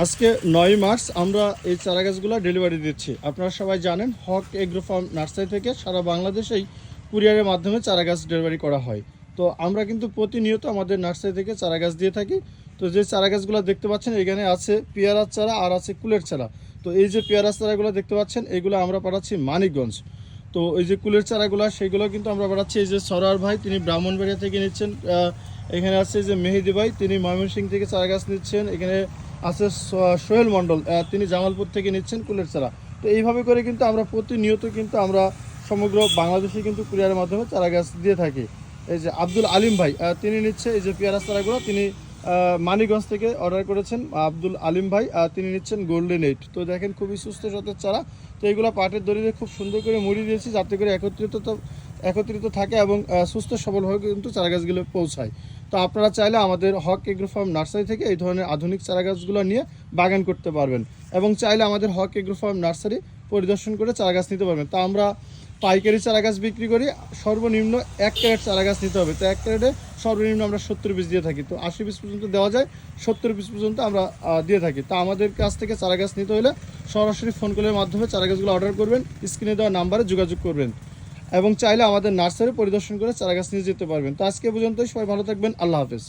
আজকে নয় মার্চ, আমরা এই চারা গাছগুলো ডেলিভারি দিচ্ছি। আপনারা সবাই জানেন, হক এগ্রো ফার্ম নার্সারি থেকে সারা বাংলাদেশেই কুরিয়ারের মাধ্যমে চারা গাছ ডেলিভারি করা হয়। তো আমরা কিন্তু প্রতিনিয়ত আমাদের নার্সারি থেকে চারা গাছ দিয়ে থাকি। তো যে চারা গাছগুলো দেখতে পাচ্ছেন, এখানে আছে পেয়ারার চারা আর আছে কুলের চারা। তো এই যে পেয়ারার চারাগুলো দেখতে পাচ্ছেন, এগুলো আমরা পাঠাচ্ছি মানিকগঞ্জ। তো এই যে কুলের চারাগুলো, সেগুলো কিন্তু আমরা পাঠাচ্ছি এই যে সরার ভাই, তিনি ব্রাহ্মণবাড়িয়া থেকে নিচ্ছেন এখানে আছে যে মেহেদি ভাই, তিনি ময়মনসিং থেকে চারা গাছ নিচ্ছেন, এখানে আছে সোহেল মণ্ডল তিনি জামালপুর থেকে নিচ্ছেন কুলের চারা। তো এইভাবে করে কিন্তু আমরা প্রতিনিয়ত কিন্তু আমরা সমগ্র বাংলাদেশে কিন্তু কুরিয়ারের মাধ্যমে চারা গাছ দিয়ে থাকি। এই যে আব্দুল আলিম ভাই তিনি নিচ্ছে এই যে পেয়ারা চারাগুলো তিনি আহ, মানিকগঞ্জ থেকে অর্ডার করেছেন। আব্দুল আলিম ভাই তিনি নিচ্ছেন গোল্ডেন এইট। তো দেখেন খুবই সুস্থ সতেজ চারা। তো এইগুলো পাটের দড়িতে খুব সুন্দর করে মুড়ি দিয়েছি যাতে করে একত্রিত একত্রিত থাকে এবং সুস্থ সবলভাবে কিন্তু চারা গাছগুলো পৌঁছায়। তো আপনারা চাইলে আমাদের হক এগ্রো ফার্ম নার্সারি থেকে এই ধরনের আধুনিক চারা গাছগুলো নিয়ে বাগান করতে পারবেন এবং চাইলে আমাদের হক এগ্রো ফার্ম নার্সারি পরিদর্শন করে চারা গাছ নিতে পারবেন। তা আমরা পাইকারি চারা গাছ বিক্রি করি, সর্বনিম্ন এক ক্যারেট চারা গাছ নিতে হবে। তো এক ক্যারেটে সর্বনিম্ন আমরা সত্তর পিস দিয়ে থাকি। তো আশি পিস পর্যন্ত দেওয়া যায়, সত্তর পিস পর্যন্ত আমরা দিয়ে থাকি। তা আমাদের কাছ থেকে চারা গাছ নিতে হলে সরাসরি ফোন কলের মাধ্যমে চারা গাছগুলো অর্ডার করবেন, স্ক্রিনে দেওয়া নাম্বারে যোগাযোগ করবেন। এবং চাইলে আমাদের নার্সারি পরিদর্শন করে চারাগাছ নিয়ে যেতে পারবেন। তো আজকে পর্যন্তই। সবাই ভালো থাকবেন। আল্লাহ হাফেজ।